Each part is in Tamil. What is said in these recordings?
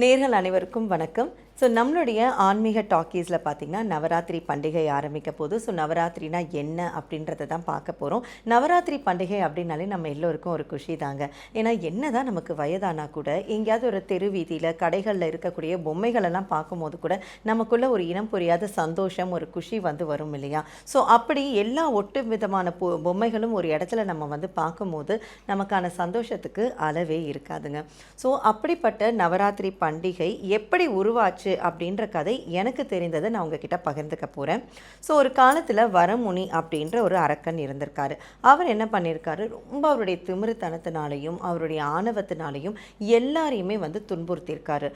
நேர்கள் அனைவருக்கும் வணக்கம். ஸோ நம்மளுடைய ஆன்மீக டாக்கீஸில் பார்த்தீங்கன்னா நவராத்திரி பண்டிகை ஆரம்பிக்க போது ஸோ நவராத்திரினா என்ன அப்படின்றத தான் பார்க்க போகிறோம் நவராத்திரி பண்டிகை அப்படின்னாலே நம்ம எல்லோருக்கும் ஒரு குஷி தாங்க. ஏன்னா என்ன தான் நமக்கு வயதானா கூட எங்கேயாவது ஒரு தெரு வீதியில் கடைகளில் இருக்கக்கூடிய பொம்மைகளெல்லாம் பார்க்கும்போது கூட நமக்குள்ளே ஒரு இனம் புரியாத சந்தோஷம் ஒரு குஷி வந்து வரும் இல்லையா? ஸோ அப்படி எல்லா ஒட்டு விதமான பொ பொம்மைகளும் ஒரு இடத்துல நம்ம வந்து பார்க்கும்போது நமக்கான சந்தோஷத்துக்கு அளவே இருக்காதுங்க. ஸோ அப்படிப்பட்ட நவராத்திரி ப பண்டிகை எப்படி உருவாச்சு அப்படின்ற கதை எனக்கு தெரிந்ததை நான் உங்ககிட்ட பகிர்ந்துக்க போகிறேன் ஸோ ஒரு காலத்தில் வரமுனி அப்படின்ற ஒரு அரக்கன் இருந்திருக்காரு. அவர் என்ன பண்ணியிருக்காரு ரொம்ப அவருடைய திமிருத்தனத்தினாலையும் அவருடைய ஆணவத்தினாலையும் எல்லாரையுமே வந்து துன்புறுத்தியிருக்காரு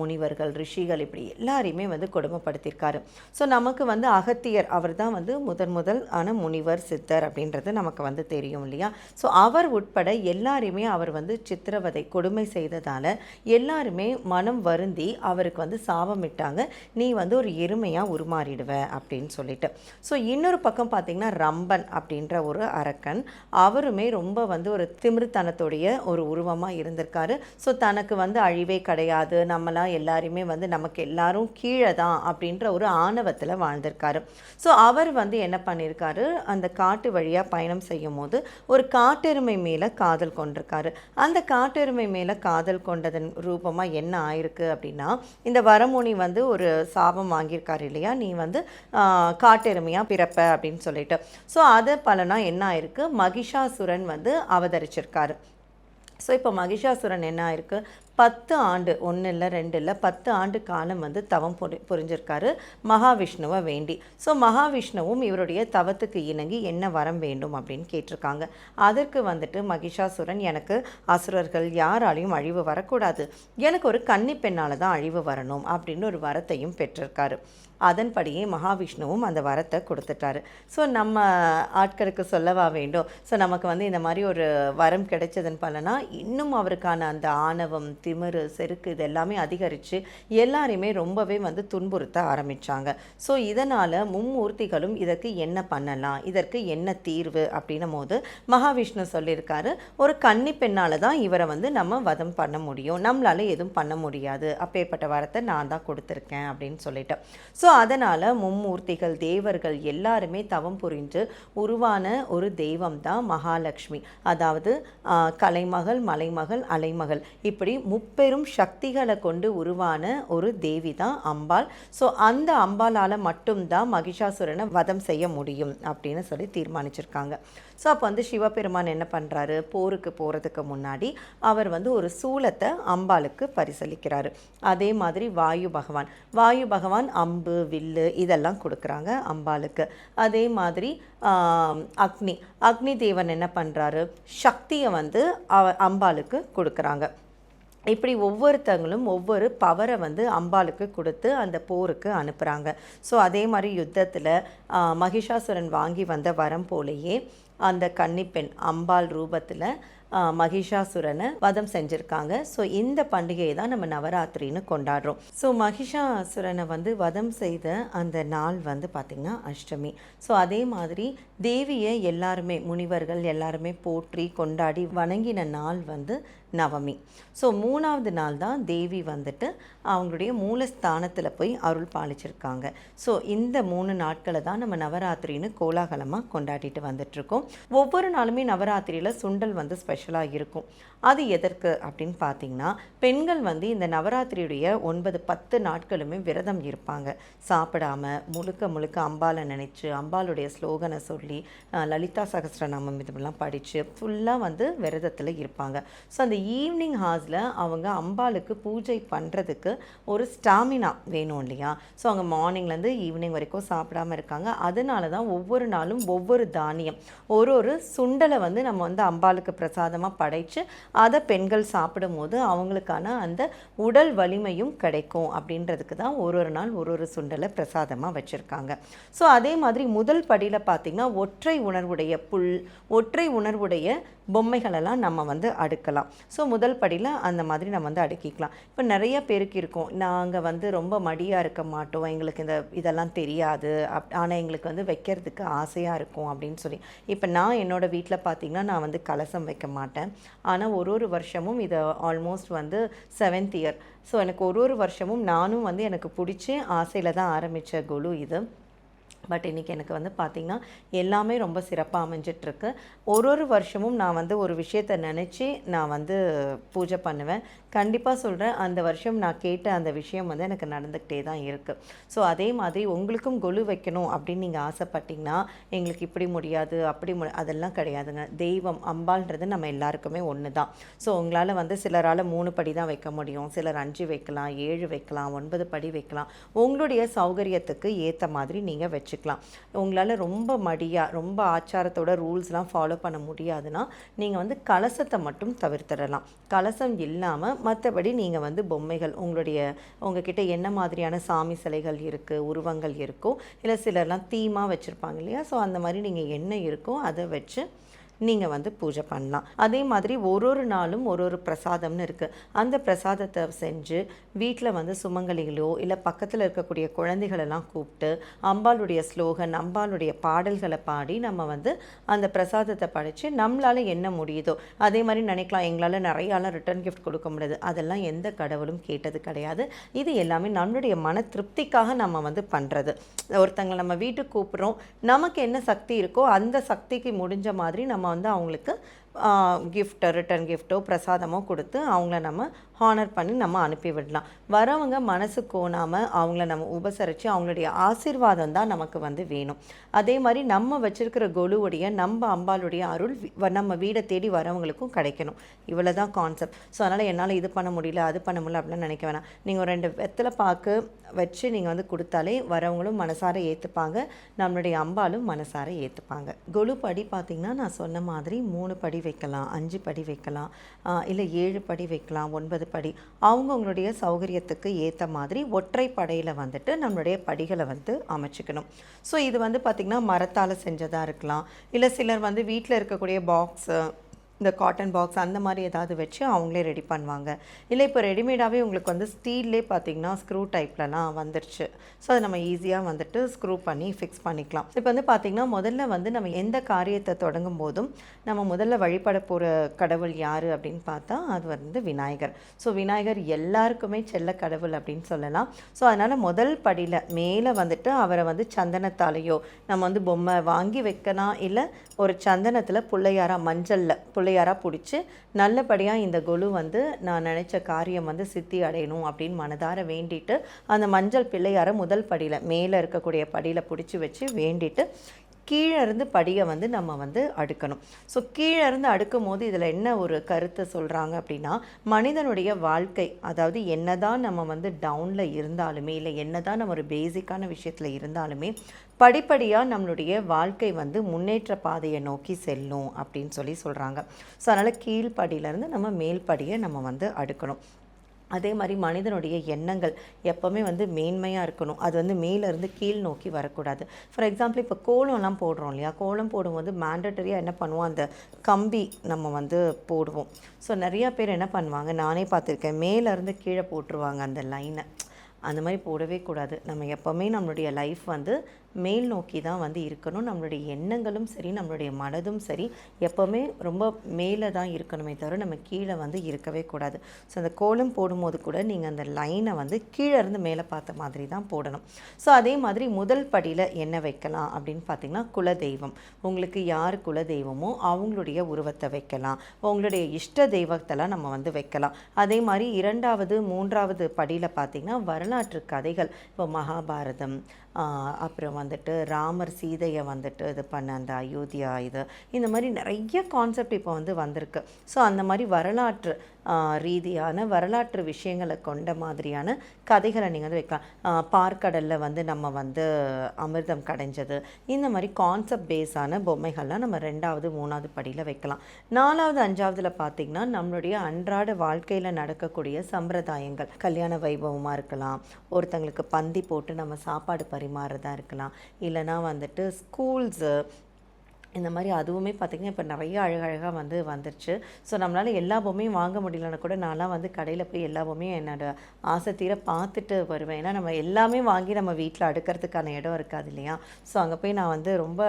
முனிவர்கள் ரிஷிகள் இப்படி எல்லாரையுமே வந்து கொடுமைப்படுத்தியிருக்காரு ஸோ நமக்கு வந்து அகத்தியர் அவர் தான் வந்து முதன் முதல் ஆன முனிவர் சித்தர் அப்படின்றது நமக்கு வந்து தெரியும் இல்லையா? ஸோ அவர் உட்பட எல்லாரையுமே அவர் வந்து சித்திரவதை கொடுமை செய்ததால் எல்லாருமே மனம் வருந்தி அவருக்கு வந்து சாபமிட்டாங்க. நீ வந்து ஒரு எருமையாக உருமாறிடுவ அப்படின்னு சொல்லிட்டு. ஸோ இன்னொரு பக்கம் பார்த்தீங்கன்னா ரம்பன் அப்படின்ற ஒரு அரக்கன் அவருமே ரொம்ப வந்து ஒரு திமிருத்தனத்துடைய ஒரு உருவமாக இருந்திருக்காரு. ஸோ தனக்கு வந்து அழிவே கிடையாது. நம்மளாம் எல்லாருமே வந்து நமக்கு எல்லாரும் கீழே தான் அப்படின்ற ஒரு ஆணவத்தில் வாழ்ந்திருக்காரு. ஸோ அவர் வந்து என்ன பண்ணியிருக்காரு அந்த காட்டு வழியாக பயணம் செய்யும் போது ஒரு காட்டெருமை மேலே காதல் கொண்டிருக்காரு. அந்த காட்டெருமை மேலே காதல் கொண்டதன் ரூபமாக என்ன ஆயிருக்கு அப்படின்னா இந்த வரமுனி வந்து ஒரு சாபம் வாங்கியிருக்காரு இல்லையா? நீ வந்து ஆஹ், காட்டெருமையாக பிறப்ப அப்படின்னு சொல்லிட்டு. ஸோ அது பலனா என்ன ஆயிருக்கு? மகிஷாசுரன் வந்து அவதரிச்சிருக்காரு. ஸோ இப்போ மகிஷாசுரன் என்ன ஆயிருக்கு? பத்து ஆண்டு ஒன்று இல்லை ரெண்டு இல்லை பத்து ஆண்டு காலம் வந்து தவம் புரி புரிஞ்சிருக்காரு மகாவிஷ்ணுவை வேண்டி. ஸோ மகாவிஷ்ணுவும் இவருடைய தவத்துக்கு இணங்கி என்ன வரம் வேண்டும் அப்படின்னு கேட்டிருக்காங்க. அதற்கு வந்துட்டு மகிஷாசுரன் எனக்கு அசுரர்கள் யாராலையும் அழிவு வரக்கூடாது. எனக்கு ஒரு கன்னி பெண்ணால் தான் அழிவு வரணும் அப்படின்னு ஒரு வரத்தையும் பெற்றிருக்காரு. அதன்படியே மகாவிஷ்ணுவும் அந்த வரத்தை கொடுத்துட்டாரு. ஸோ நம்ம ஆட்களுக்கு சொல்லவா வேண்டும்? ஸோ நமக்கு வந்து இந்த மாதிரி ஒரு வரம் கிடைச்சதன் பலனா இன்னும் அவருக்கான அந்த ஆணவம் திமிரு செருக்கு இது எல்லாமே அதிகரித்து எல்லாரையுமே ரொம்பவே வந்து துன்புறுத்த ஆரம்பித்தாங்க ஸோ இதனால் மும்மூர்த்திகளும் இதற்கு என்ன பண்ணலாம்? இதற்கு என்ன தீர்வு? அப்படின்னும் போது மகாவிஷ்ணு சொல்லியிருக்காரு ஒரு கன்னி பெண்ணால் தான் இவரை வந்து நம்ம வதம் பண்ண முடியும். நம்மளால் எதுவும் பண்ண முடியாது. அப்பேற்பட்ட வரத்தை நான் தான் கொடுத்துருக்கேன். அப்படின்னு சொல்லிட்டேன் ஸோ அதனால் மும்மூர்த்திகள் தேவர்கள் எல்லாருமே தவம் புரிஞ்சு உருவான ஒரு தெய்வம் தான் மகாலட்சுமி. அதாவது கலைமகள் மலைமகள் அலைமகள். இப்படி முப்பெரும் சக்திகளை கொண்டு உருவான ஒரு தேவி தான் அம்பாள். ஸோ அந்த அம்பாளால் மட்டும்தான் மகிஷாசுரனை வதம் செய்ய முடியும் அப்படின்னு சொல்லி தீர்மானிச்சிருக்காங்க. ஸோ அப்போ வந்து சிவபெருமான் என்ன பண்ணுறாரு போருக்கு போகிறதுக்கு முன்னாடி அவர் வந்து ஒரு சூலத்தை அம்பாளுக்கு பரிசளிக்கிறாரு. அதே மாதிரி வாயு பகவான். வாயு பகவான் அம்பு வில்லு இதெல்லாம் கொடுக்குறாங்க அம்பாளுக்கு. அதே மாதிரி அக்னி அக்னி. தேவன் என்ன பண்ணுறாரு சக்தியை வந்து அவ அம்பாளுக்கு கொடுக்குறாங்க. இப்படி ஒவ்வொருத்தங்களும் ஒவ்வொரு பவரை வந்து அம்பாளுக்கு கொடுத்து அந்த போருக்கு அனுப்புகிறாங்க ஸோ அதே மாதிரி யுத்தத்தில் மகிஷாசுரன் வாங்கி வந்த வரம் போலேயே அந்த கன்னிப்பெண் அம்பாள் ரூபத்தில் மகிஷாசுரனை வதம் செஞ்சுருக்காங்க. ஸோ இந்த பண்டிகையை தான் நம்ம நவராத்திரின்னு கொண்டாடுறோம். ஸோ மகிஷாசுரனை வந்து வதம் செய்த அந்த நாள் வந்து பார்த்திங்கன்னா அஷ்டமி. ஸோ அதே மாதிரி தேவியை எல்லாருமே முனிவர்கள் எல்லாருமே போற்றி கொண்டாடி வணங்கின நாள் வந்து நவமி. ஸோ மூணாவது நாள் தான் தேவி வந்துட்டு அவங்களுடைய மூலஸ்தானத்தில் போய் அருள் பாலிச்சிருக்காங்க. ஸோ இந்த மூணு நாட்களை தான் நம்ம நவராத்திரின்னு கோலாகலமாக கொண்டாடிட்டு வந்துட்ருக்கோம் ஒவ்வொரு நாளுமே நவராத்திரியில் சுண்டல் வந்து ஸ்பெஷல் ஸ்பெஷலாக இருக்கும். அது எதற்கு அப்படின்னு பார்த்தீங்கன்னா பெண்கள் வந்து இந்த நவராத்திரியுடைய ஒன்பது பத்து நாட்களுமே விரதம் இருப்பாங்க. சாப்பிடாம முழுக்க முழுக்க அம்பாலை நினச்சி அம்பாளுடைய ஸ்லோகனை சொல்லி லலிதா சகசிரநாமம் இதெல்லாம் படித்து ஃபுல்லாக வந்து விரதத்தில் இருப்பாங்க. ஸோ அந்த ஈவினிங் ஹார்ஸில் அவங்க அம்பாளுக்கு பூஜை பண்ணுறதுக்கு ஒரு ஸ்டாமினா வேணும் இல்லையா? ஸோ அவங்க மார்னிங்லேருந்து ஈவினிங் வரைக்கும் சாப்பிடாம இருக்காங்க. அதனால தான் ஒவ்வொரு நாளும் ஒவ்வொரு தானியம் ஒரு ஒரு சுண்டலை வந்து நம்ம வந்து அம்பாளுக்கு பிரசாதமாக படைத்து அதை பெண்கள் சாப்பிடும்போது அவங்களுக்கான அந்த உடல் வலிமையும் கிடைக்கும் அப்படின்றதுக்கு தான் ஒரு ஒரு நாள் ஒரு ஒரு சுண்டலை பிரசாதமாக வச்சுருக்காங்க. ஸோ அதே மாதிரி முதல் படியில் பார்த்திங்கன்னா ஒற்றை உணர்வுடைய புல் ஒற்றை உணர்வுடைய பொம்மைகளெல்லாம் நம்ம வந்து அடுக்கலாம். ஸோ முதல் படியில் அந்த மாதிரி நம்ம வந்து அடுக்கிக்கலாம். இப்போ நிறைய பேருக்கு இருக்கும். நாங்கள் வந்து ரொம்ப மடியாக இருக்க மாட்டோம். எங்களுக்கு இந்த இதெல்லாம் தெரியாது. அப் ஆனால் எங்களுக்கு வந்து வைக்கிறதுக்கு ஆசையாக இருக்கும் அப்படின்னு சொல்லி. இப்போ நான் என்னோடய வீட்டில் பார்த்திங்கன்னா நான் வந்து கலசம் வைக்க மாட்டேன். மாட்டேன். ஆனால் ஒரு ஒரு வருஷமும் இதை ஆல்மோஸ்ட் வந்து செவன்த் இயர் ஸோ எனக்கு ஒரு ஒரு வருஷமும் நானும் வந்து எனக்கு பிடிச்சி ஆசையில் தான் ஆரம்பித்த குழு இது. பட் இன்றைக்கி எனக்கு வந்து பார்த்திங்கன்னா எல்லாமே ரொம்ப சிறப்பாக அமைஞ்சிட்ருக்கு. ஒரு ஒரு வருஷமும் நான் வந்து ஒரு விஷயத்தை நினச்சி நான் வந்து பூஜை பண்ணுவேன். கண்டிப்பாக சொல்கிறேன் அந்த வருஷம் நான் கேட்ட அந்த விஷயம் வந்து எனக்கு நடந்துக்கிட்டே தான் இருக்குது ஸோ அதே மாதிரி உங்களுக்கும் கொலு வைக்கணும் அப்படின்னு நீங்கள் ஆசைப்பட்டிங்கன்னா எங்களுக்கு இப்படி முடியாது அப்படி மு அதெல்லாம் கிடையாதுங்க. தெய்வம் அம்பாள்ன்றது நம்ம எல்லாருக்குமே ஒன்று தான் ஸோ உங்களால் வந்து சிலரால் மூணு படி தான் வைக்க முடியும். சிலர் அஞ்சு வைக்கலாம் ஏழு வைக்கலாம் ஒன்பது படி வைக்கலாம். உங்களுடைய சௌகரியத்துக்கு ஏற்ற மாதிரி நீங்கள் வச்சு வச்சுக்கலாம். உங்களால் ரொம்ப மடியாக ரொம்ப ஆச்சாரத்தோட ரூல்ஸ்லாம் ஃபாலோ பண்ண முடியாதுன்னா நீங்கள் வந்து கலசத்தை மட்டும் தவிர்த்திடலாம். கலசம் இல்லாமல் மற்றபடி நீங்கள் வந்து பொம்மைகள் உங்களுடைய உங்ககிட்ட என்ன மாதிரியான சாமி சிலைகள் இருக்குது உருவங்கள் இருக்கோ இல்லை சிலர்லாம் தீமாக வச்சுருப்பாங்க இல்லையா? ஸோ அந்த மாதிரி நீங்கள் என்ன இருக்கோ அதை வச்சு நீங்கள் வந்து பூஜை பண்ணலாம். அதே மாதிரி ஒரு ஒரு நாளும் ஒரு ஒரு பிரசாதம்னு இருக்குது அந்த பிரசாதத்தை செஞ்சு வீட்டில் வந்து சுமங்கலிகளோ இல்லை பக்கத்தில் இருக்கக்கூடிய குழந்தைகளெல்லாம் கூப்பிட்டு அம்பாளுடைய ஸ்லோகன் அம்பாளுடைய பாடல்களை பாடி நம்ம வந்து அந்த பிரசாதத்தை படைத்து நம்மளால் என்ன முடியுதோ அதே மாதிரி நினைக்கலாம் எங்களால் நிறையாலாம் ரிட்டர்ன் கிஃப்ட் கொடுக்க முடியாது. அதெல்லாம் எந்த கடவுளும் கேட்டது கிடையாது. இது எல்லாமே நம்மளுடைய மன திருப்திக்காக நம்ம வந்து பண்ணுறது ஒருத்தங்களை நம்ம வீட்டுக்கு கூப்பிட்றோம். நமக்கு என்ன சக்தி இருக்கோ அந்த சக்திக்கு முடிஞ்ச மாதிரி நம்ம வந்து அவங்களுக்கு கிஃப்ட்டோ ரிட்டர்ன் கிஃப்ட்டோ பிரசாதமோ கொடுத்து அவங்கள நம்ம ஹானர் பண்ணி நம்ம அனுப்பி விடலாம். வரவங்க மனசு கோணாமல் அவங்கள நம்ம உபசரித்து அவங்களுடைய ஆசீர்வாதம் தான் நமக்கு வந்து வேணும். அதே மாதிரி நம்ம வச்சுருக்கிற கொலுவுடைய நம்ம அம்பாளுடைய அருள் வ- நம்ம வீடை தேடி வரவங்களுக்கும் கிடைக்கணும். இவ்வளோ தான் கான்செப்ட் ஸோ அதனால் என்னால் இது பண்ண முடியல அது பண்ண முடியல அப்படிலாம் நினைக்க வேணாம். நீங்கள் ஒரு ரெண்டு வெத்தலை பாக்கு வச்சு நீங்கள் வந்து கொடுத்தாலே வரவங்களும் மனசார ஏற்றுப்பாங்க நம்மளுடைய அம்பாலும் மனசார ஏற்றுப்பாங்க கொலு படி பார்த்திங்கன்னா நான் சொன்ன மாதிரி மூணு படி வைக்கலாம் அஞ்சு படி வைக்கலாம் இல்லை ஏழு படி வைக்கலாம் ஒன்பது படி அவங்கவுங்களுடைய சௌகரியத்துக்கு ஏற்ற மாதிரி ஒற்றை படையில் வந்துட்டு நம்மளுடைய படிகளை வந்து அமைச்சுக்கணும். ஸோ இது வந்து பார்த்திங்கன்னா மரத்தால் செஞ்சதாக இருக்கலாம். இல்லை சிலர் வந்து வீட்டில் இருக்கக்கூடிய பாக்ஸு இந்த காட்டன் பாக்ஸ் அந்த மாதிரி ஏதாவது வச்சு அவங்களே ரெடி பண்ணுவாங்க. இல்லை இப்போ ரெடிமேடாகவே உங்களுக்கு வந்து ஸ்டீல்லே பார்த்தீங்கன்னா ஸ்க்ரூ டைப்லலாம் வந்துருச்சு. ஸோ அதை நம்ம ஈஸியாக வந்துட்டு ஸ்க்ரூ பண்ணி ஃபிக்ஸ் பண்ணிக்கலாம். இப்போ வந்து பார்த்திங்கன்னா முதல்ல வந்து நம்ம எந்த காரியத்தை தொடங்கும் போதும் நம்ம முதல்ல வழிபட போகிற கடவுள் யார் அப்படின்னு பார்த்தா அது வந்து விநாயகர். ஸோ விநாயகர் எல்லாருக்குமே செல்ல கடவுள் அப்படின்னு சொல்லலாம். ஸோ அதனால் முதல் படியில் மேலே வந்துட்டு அவரை வந்து சந்தனத்தாலேயோ நம்ம வந்து பொம்மை வாங்கி வைக்கலாம் இல்லை ஒரு சந்தனத்தில் பிள்ளையாரா மஞ்சளில் பிள்ளையாராக பிடிச்சி நல்லபடியாக இந்த கொலு வந்து நான் நினச்ச காரியம் வந்து சித்தி அடையணும் அப்படின்னு மனதார வேண்டிட்டு அந்த மஞ்சள் பிள்ளையாரை முதல் படியில் மேலே இருக்கக்கூடிய படியில் பிடிச்சி வச்சு வேண்டிட்டு கீழே இருந்து படியை வந்து நம்ம வந்து அடுக்கணும். ஸோ கீழே இருந்து அடுக்கும் போது இதில் என்ன ஒரு கருத்தை சொல்கிறாங்க அப்படின்னா மனிதனுடைய வாழ்க்கை அதாவது என்னதான் நம்ம வந்து டவுனில் இருந்தாலுமே இல்லை என்னதான் நம்ம ஒரு பேசிக்கான விஷயத்தில் இருந்தாலுமே படிப்படியாக நம்மளுடைய வாழ்க்கை வந்து முன்னேற்ற பாதையை நோக்கி செல்லும் அப்படின்னு சொல்லி சொல்கிறாங்க ஸோ அதனால் கீழ்ப்படியிலேருந்து நம்ம மேல்படியை நம்ம வந்து அடுக்கணும். அதே மாதிரி மனிதனுடைய எண்ணங்கள் எப்போவுமே வந்து மேன்மையாக இருக்கணும். அது வந்து மேலேருந்து கீழ் நோக்கி வரக்கூடாது. ஃபார் எக்ஸாம்பிள் இப்போ கோலம்லாம் போடுறோம் இல்லையா? கோலம் போடும்போது மேண்டட்டரியாக என்ன பண்ணுவோம்? அந்த கம்பி நம்ம வந்து போடுவோம். ஸோ நிறையா பேர் என்ன பண்ணுவாங்க? நானே பார்த்துருக்கேன். மேலேருந்து கீழே போட்டுருவாங்க அந்த லைனை அந்த மாதிரி போடவே கூடாது. நம்ம எப்போவுமே நம்மளுடைய லைஃப் வந்து மேல் நோக்கி தான் வந்து இருக்கணும். நம்மளுடைய எண்ணங்களும் சரி நம்மளுடைய மனதும் சரி எப்போவுமே ரொம்ப மேலே தான் இருக்கணுமே தவிர நம்ம கீழே வந்து இருக்கவே கூடாது. ஸோ அந்த கோலம் போடும்போது கூட நீங்கள் அந்த லைனை வந்து கீழே இருந்து மேலே பார்த்த மாதிரி தான் போடணும். ஸோ அதே மாதிரி முதல் படியில் என்ன வைக்கலாம் அப்படின்னு பார்த்தீங்கன்னா குலதெய்வம். உங்களுக்கு யார் குலதெய்வமோ அவங்களுடைய உருவத்தை வைக்கலாம். உங்களுடைய இஷ்ட தெய்வத்தெல்லாம் நம்ம வந்து வைக்கலாம். அதே மாதிரி இரண்டாவது மூன்றாவது படியில் பார்த்தீங்கன்னா வரலாற்று கதைகள். இப்போ மகாபாரதம் அப்புறம் வந்துட்டு ராமர் சீதையை வந்துட்டு இது பண்ண அந்த அயோத்தியா இது இந்த மாதிரி நிறைய கான்செப்ட் இப்போ வந்து வந்திருக்கு. ஸோ அந்த மாதிரி வரலாற்று ரீதியான வரலாற்று விஷயங்களை கொண்ட மாதிரியான கதைகளை நீங்கள் வந்து வைக்கலாம். பார்க்கடலில் வந்து நம்ம வந்து அமிர்தம் கடைஞ்சது இந்த மாதிரி கான்செப்ட் பேஸான பொம்மைகள்லாம் நம்ம ரெண்டாவது மூணாவது படியில் வைக்கலாம். நாலாவது அஞ்சாவதுல பார்த்தீங்கன்னா நம்மளுடைய அன்றாட வாழ்க்கையில் நடக்கக்கூடிய சம்பிரதாயங்கள். கல்யாண வைபவமாக இருக்கலாம் ஒருத்தங்களுக்கு பந்தி போட்டு நம்ம சாப்பாடு பரிமாறுறதா இருக்கலாம் இல்லைனா வந்துட்டு ஸ்கூல்ஸு இந்த மாதிரி அதுவுமே பார்த்திங்கன்னா இப்போ நிறைய அழகழகாக வந்து வந்துருச்சு. ஸோ நம்மளால் எல்லா பொம்மையும் வாங்க முடியலன்னா கூட நான்லாம் வந்து கடையில் போய் எல்லா பொம்மையும் என்னோட ஆசை தீர பார்த்துட்டு வருவேன். ஏன்னா நம்ம எல்லாமே வாங்கி நம்ம வீட்டில் அடுக்கிறதுக்கான இடம் இருக்காது இல்லையா? ஸோ அங்கே போய் நான் வந்து ரொம்ப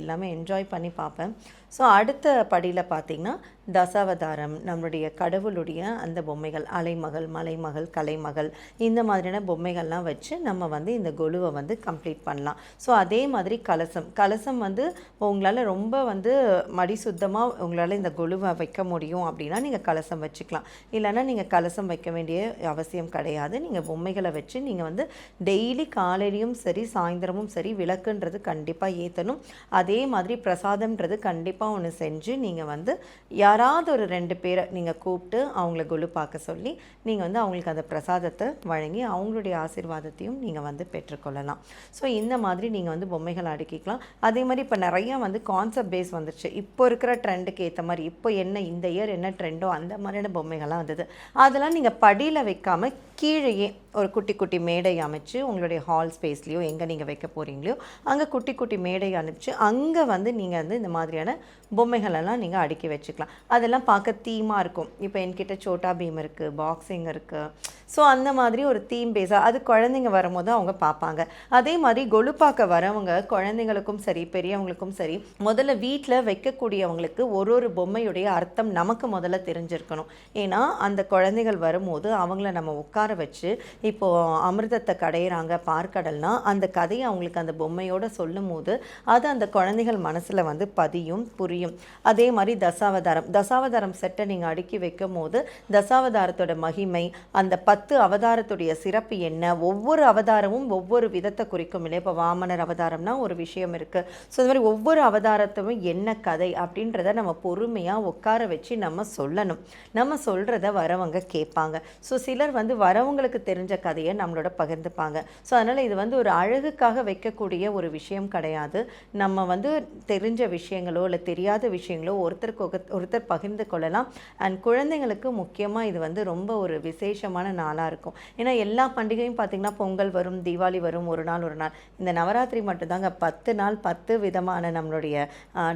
எல்லாமே என்ஜாய் பண்ணி பார்ப்பேன். ஸோ அடுத்த படியில் பார்த்திங்கன்னா தசாவதாரம் நம்மளுடைய கடவுளுடைய அந்த பொம்மைகள் அலைமகள் மலைமகள் கலைமகள் இந்த மாதிரியான பொம்மைகள்லாம் வச்சு நம்ம வந்து இந்த கொலுவை வந்து கம்ப்ளீட் பண்ணலாம். ஸோ அதே மாதிரி கலசம். கலசம் வந்து உங்களால் ரொம்ப வந்து மடி சுத்தமாக உங்களால் இந்த கொலுவை வைக்க முடியும் அப்படின்னா நீங்கள் கலசம் வச்சுக்கலாம். இல்லைன்னா நீங்கள் கலசம் வைக்க வேண்டிய அவசியம் கிடையாது. நீங்கள் பொம்மைகளை வச்சு நீங்கள் வந்து டெய்லி காலையிலையும் சரி சாயந்தரமும் சரி விளக்குன்றது கண்டிப்பாக ஏற்றணும் அதே மாதிரி பிரசாதம்ன்றது கண்டிப்பாக ஒன்று செஞ்சு நீங்கள் வந்து யாராவது ஒரு ரெண்டு பேரை நீங்கள் கூப்பிட்டு அவங்கள கொலு பார்க்க சொல்லி நீங்கள் வந்து அவங்களுக்கு அந்த பிரசாதத்தை வழங்கி அவங்களுடைய ஆசீர்வாதத்தையும் நீங்கள் வந்து பெற்றுக்கொள்ளலாம். ஸோ இந்த மாதிரி நீங்கள் வந்து பொம்மைகளை அடுக்கிக்கலாம். அதே மாதிரி இப்போ நிறையா வந்து கா கான்செப்ட் பேஸ் வந்துருச்சு இப்போ இருக்கிற ட்ரெண்டுக்கு ஏற்ற மாதிரி இப்போ என்ன இந்த இயர் என்ன ட்ரெண்டோ அந்த மாதிரியான பொம்மைகள்லாம் வந்தது. அதெல்லாம் நீங்கள் படியில் வைக்காமல் கீழேயே ஒரு குட்டி குட்டி மேடை அமைச்சு உங்களுடைய ஹால் ஸ்பேஸ்லேயோ எங்கே நீங்கள் வைக்க போகிறீங்களோ அங்கே குட்டி குட்டி மேடை அனுப்பிச்சு அங்கே வந்து நீங்கள் வந்து இந்த மாதிரியான பொம்மைகளெல்லாம் நீங்கள் அடுக்கி வச்சுக்கலாம். அதெல்லாம் பார்க்க தீமாக இருக்கும். இப்போ என்கிட்ட சோட்டா பீம் இருக்குது பாக்ஸிங் இருக்குது ஸோ அந்த மாதிரி ஒரு தீம் பேஸாக அது குழந்தைங்க வரும்போது அவங்க பார்ப்பாங்க. அதே மாதிரி கொலுப்பாக்க வரவங்க குழந்தைங்களுக்கும் சரி பெரியவங்களுக்கும் சரி முதல்ல வீட்டில் வைக்கக்கூடியவங்களுக்கு ஒரு ஒரு பொம்மையுடைய அர்த்தம் நமக்கு முதல்ல தெரிஞ்சிருக்கணும். ஏன்னா அந்த குழந்தைகள் வரும்போது அவங்கள நம்ம உட்கார வச்சு இப்போது அமிர்தத்தை கடையிறாங்க பார்க்கடல்னா அந்த கதையை அவங்களுக்கு அந்த பொம்மையோட சொல்லும் போது அது அந்த குழந்தைகள் மனசில் வந்து பதியும் புரியும். அதே மாதிரி தசாவதாரம். தசாவதாரம் செட்டை நீங்கள் அடுக்கி வைக்கும் போது தசாவதாரத்தோட மகிமை அந்த பத்து அவதாரத்துடைய சிறப்பு என்ன ஒவ்வொரு அவதாரமும் ஒவ்வொரு விதத்தை குறிக்கும் இல்லை இப்போ வாமனர் அவதாரம்னா ஒரு விஷயம் இருக்குது ஸோ இந்த மாதிரி ஒவ்வொரு அவதாரம் அவதாரத்தும் என்ன கதை அப்படின்றத நம்ம பொறுமையாக உட்கார வச்சு நம்ம சொல்லணும். நம்ம சொல்கிறத வரவங்க கேட்பாங்க. ஸோ சிலர் வந்து வரவங்களுக்கு தெரிஞ்ச கதையை நம்மளோட பகிர்ந்துப்பாங்க. ஸோ அதனால் இது வந்து ஒரு அழகுக்காக வைக்கக்கூடிய ஒரு விஷயம் கிடையாது. நம்ம வந்து தெரிஞ்ச விஷயங்களோ இல்லை தெரியாத விஷயங்களோ ஒருத்தருக்கு ஒருத்தர் ஒருத்தர் பகிர்ந்து கொள்ளலாம். அண்ட் குழந்தைங்களுக்கு முக்கியமாக இது வந்து ரொம்ப ஒரு விசேஷமான நாளாக இருக்கும். ஏன்னா எல்லா பண்டிகையும் பார்த்திங்கன்னா பொங்கல் வரும் தீபாவளி வரும் ஒரு நாள் ஒரு நாள். இந்த நவராத்திரி மட்டும்தாங்க. பத்து நாள் பத்து விதமான நம்மளுடைய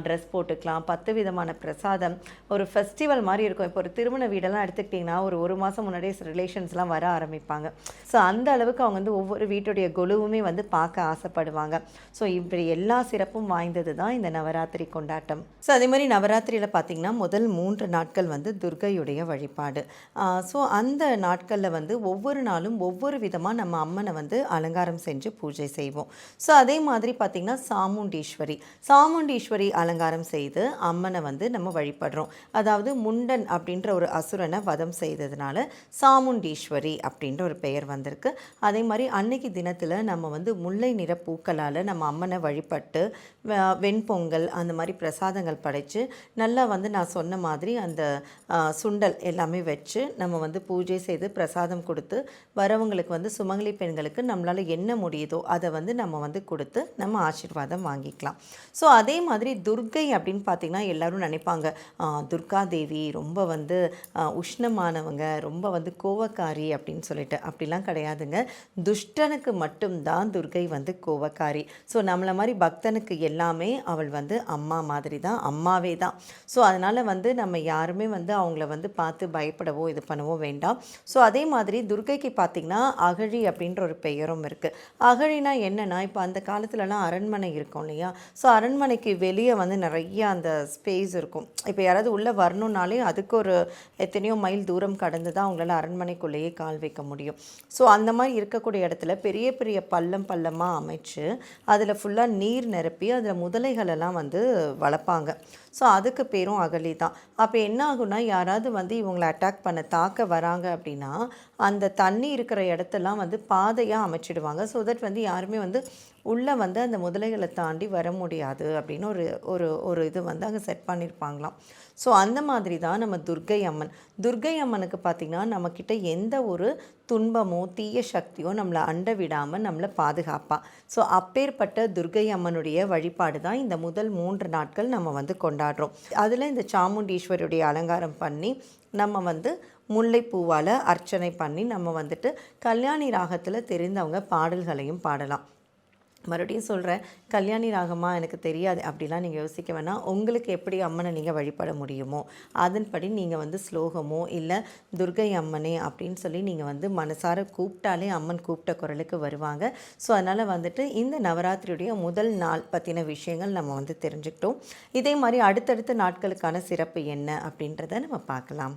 ட்ரெஸ் போட்டுக்கலாம். பத்து விதமான பிரசாதம். ஒரு ஃபெஸ்டிவல் மாதிரி இருக்கும். இப்போ ஒரு திருமண வீடெல்லாம் எடுத்துக்கிட்டிங்கன்னா ஒரு ஒரு மாதம் முன்னாடியே ரிலேஷன்ஸ்லாம் வர ஆரம்பிப்பாங்க. ஸோ அந்த அளவுக்கு அவங்க வந்து ஒவ்வொரு வீட்டுடைய குழுவுமே வந்து பார்க்க ஆசைப்படுவாங்க. ஸோ இப்படி எல்லா சிறப்பும் வாய்ந்தது தான் இந்த நவராத்திரி கொண்டாட்டம். ஸோ அதே மாதிரி நவராத்திரியில் பார்த்திங்கன்னா முதல் மூன்று நாட்கள் வந்து துர்கையுடைய வழிபாடு. ஸோ அந்த நாட்களில் வந்து ஒவ்வொரு நாளும் ஒவ்வொரு விதமாக நம்ம அம்மனை வந்து அலங்காரம் செஞ்சு பூஜை செய்வோம். ஸோ அதே மாதிரி பார்த்திங்கன்னா சாமுண்டீஸ்வரி. சாமுண்டீஸ்வரி அலங்காரம் செய்து அம்மனை வந்து நம்ம வழிபடுறோம். அதாவது முண்டன் அப்படின்ற ஒரு அசுரனை வதம் செய்ததுனால சாமுண்டீஸ்வரி அப்படின்ற ஒரு பெயர் வந்திருக்கு. அதே மாதிரி அன்னைக்கு தினத்தில் நம்ம வந்து முல்லை நிற பூக்களால் நம்ம அம்மனை வழிபட்டு வ- வெண்பொங்கல் அந்த மாதிரி பிரசாதங்கள் படைத்து நல்லா வந்து நான் சொன்ன மாதிரி அந்த சுண்டல் எல்லாமே வச்சு நம்ம வந்து பூஜை செய்து பிரசாதம் கொடுத்து வரவங்களுக்கு வந்து சுமங்கலி பெண்களுக்கு நம்மளால் என்ன முடியுதோ அதை வந்து நம்ம வந்து கொடுத்து நம்ம ஆசீர்வாதம் வாங்கிக்கலாம். ஸோ அதே மாதிரி துர்க்கை அப்படின்னு பார்த்திங்கன்னா எல்லாரும் நினைப்பாங்க. துர்கா தேவி ரொம்ப வந்து உஷ்ணமானவங்க ரொம்ப வந்து கோவக்காரி அப்படின்னு சொல்லிட்டு. அப்படிலாம் கிடையாதுங்க. துஷ்டனுக்கு மட்டும்தான் துர்கை வந்து கோவக்காரி. ஸோ நம்மளை மாதிரி பக்தனுக்கு எல்லாமே அவள் வந்து அம்மா மாதிரி தான் அம்மாவே தான். ஸோ அதனால் வந்து நம்ம யாருமே வந்து அவங்கள வந்து பார்த்து பயப்படவோ இது பண்ணவோ வேண்டாம். ஸோ அதே மாதிரி துர்கைக்கு பார்த்திங்கன்னா அகழி அப்படின்ற ஒரு பெயரும் இருக்குது அகழினா என்னென்னா இப்போ அந்த காலத்துலலாம் அரண்மனை இருக்கும் இல்லையா? ஸோ அரண்மனைக்கு வெளியே வந்து நிறைய அந்த ஸ்பேஸ் இருக்கும். இப்போ யாராவது உள்ளே வரணுன்னாலே அதுக்கு ஒரு எத்தனையோ மைல் தூரம் கடந்து தான் அவங்களால அரண்மனைக்குள்ளேயே கால் வைக்க முடியும். ஸோ அந்த மாதிரி இருக்கக்கூடிய இடத்துல பெரிய பெரிய பள்ளம் பள்ளமாக அமைச்சு அதில் ஃபுல்லாக நீர் நிரப்பி அதில் முதலைகளெல்லாம் வந்து வளர்ப்பாங்க. ஸோ அதுக்கு பேரும் அகழி தான். அப்போ என்ன ஆகும்னா யாராவது வந்து இவங்களை அட்டாக் பண்ண தாக்க வராங்க அப்படின்னா அந்த தண்ணி இருக்கிற இடத்தெல்லாம் வந்து பாதையாக அமைச்சிடுவாங்க. ஸோ தட் வந்து யாருமே வந்து உள்ளே வந்து அந்த முதலைகளை தாண்டி வர முடியாது அப்படின்னு ஒரு ஒரு ஒரு இது வந்து அங்கே செட் பண்ணியிருப்பாங்களாம் ஸோ அந்த மாதிரி தான் நம்ம துர்க்கை அம்மன். துர்க்கை அம்மனுக்கு பார்த்திங்கன்னா நம்மக்கிட்ட எந்த ஒரு துன்பமோ தீய சக்தியோ நம்மளை அண்ட விடாமல் நம்மளை பாதுகாப்பா. ஸோ அப்பேற்பட்ட துர்க்கை அம்மனுடைய வழிபாடு தான் இந்த முதல் மூன்று நாட்கள் நம்ம வந்து கொண்டாடுறோம். அதில் இந்த சாமுண்டீஸ்வரியுடைய அலங்காரம் பண்ணி நம்ம வந்து முல்லைப்பூவால் அர்ச்சனை பண்ணி நம்ம வந்துட்டு கல்யாணி ராகத்தில் தெரிந்தவங்க பாடல்களையும் பாடலாம். மறுபடியும் சொல்கிறேன் கல்யாணி ராகமா? எனக்கு தெரியாது. அப்படிலாம் நீங்கள் யோசிக்க வேணாம். உங்களுக்கு எப்படி அம்மனை நீங்கள் வழிபட முடியுமோ அதன்படி நீங்கள் வந்து ஸ்லோகமோ இல்லை துர்கை அம்மனே அப்படின்னு சொல்லி நீங்கள் வந்து மனசார கூப்பிட்டாலே அம்மன் கூப்பிட்ட குரலுக்கு வருவாங்க. ஸோ அதனால் வந்துட்டு இந்த நவராத்திரியுடைய முதல் நாள் பற்றின விஷயங்கள் நம்ம வந்து தெரிஞ்சுக்கிட்டோம். இதே மாதிரி அடுத்தடுத்த நாட்களுக்கான சிறப்பு என்ன அப்படின்றத நம்ம பார்க்கலாம்.